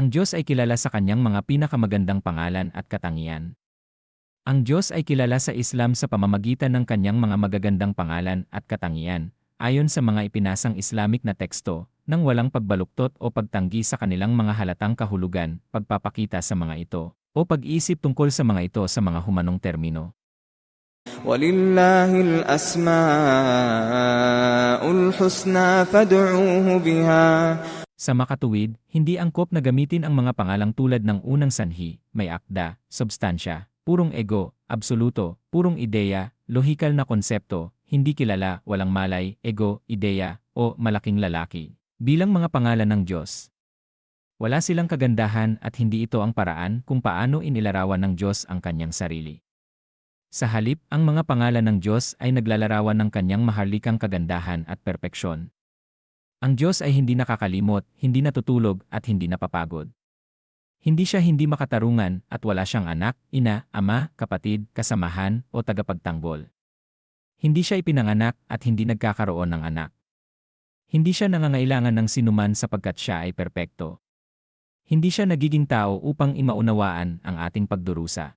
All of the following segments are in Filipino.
Ang Diyos ay kilala sa kanyang mga pinakamagandang pangalan at katangian. Ang Diyos ay kilala sa Islam sa pamamagitan ng kanyang mga magagandang pangalan at katangian, ayon sa mga ipinasang Islamic na teksto, nang walang pagbaluktot o pagtanggi sa kanilang mga halatang kahulugan, pagpapakita sa mga ito, o pag-isip tungkol sa mga ito sa mga humanong termino. ولله الأسماء الحسنى فادعوه بها sa makatuwid, hindi angkop na gamitin ang mga pangalang tulad ng unang sanhi, may akda, substansya, purong ego, absoluto, purong ideya, lohikal na konsepto, hindi kilala, walang malay, ego, ideya, o malaking lalaki. Bilang mga pangalan ng Diyos. Wala silang kagandahan at hindi ito ang paraan kung paano inilarawan ng Diyos ang kanyang sarili. Sa halip, ang mga pangalan ng Diyos ay naglalarawan ng kanyang maharlikang kagandahan at perpeksyon. Ang Diyos ay hindi nakakalimot, hindi natutulog, at hindi napapagod. Hindi siya hindi makatarungan at wala siyang anak, ina, ama, kapatid, kasamahan, o tagapagtanggol. Hindi siya ipinanganak at hindi nagkakaroon ng anak. Hindi siya nangangailangan ng sinuman sapagkat siya ay perpekto. Hindi siya nagiging tao upang imaunawaan ang ating pagdurusa.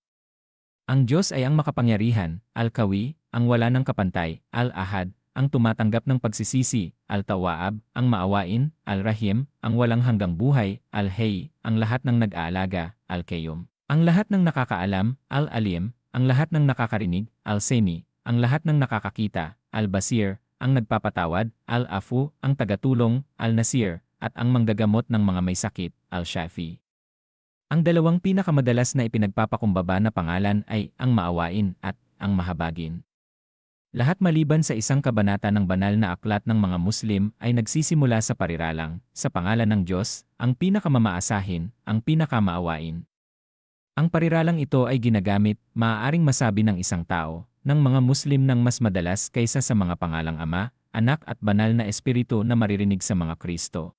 Ang Diyos ay ang makapangyarihan, Al-Kawi, ang wala ng kapantay, Al-Ahad, ang tumatanggap ng pagsisisi, Al-Tawaab, ang maawain, Al-Rahim, ang walang hanggang buhay, Al-Hay, ang lahat ng nag-aalaga, Al-Qayyum. Ang lahat ng nakakaalam, Al-Alim, ang lahat ng nakakarinig, Al-Semi, ang lahat ng nakakakita, Al-Basir, ang nagpapatawad, Al-Afu, ang tagatulong, Al-Nasir, at ang manggagamot ng mga may sakit, Al-Shafi. Ang dalawang pinakamadalas na ipinagpapakumbaba na pangalan ay ang maawain at ang mahabagin. Lahat maliban sa isang kabanata ng banal na aklat ng mga Muslim ay nagsisimula sa pariralang, sa pangalan ng Diyos, ang pinakamamaasahin, ang pinakamaawain. Ang pariralang ito ay ginagamit, maaaring masabi ng isang tao, ng mga Muslim ng mas madalas kaysa sa mga pangalang Ama, Anak at Banal na Espiritu na maririnig sa mga Kristo.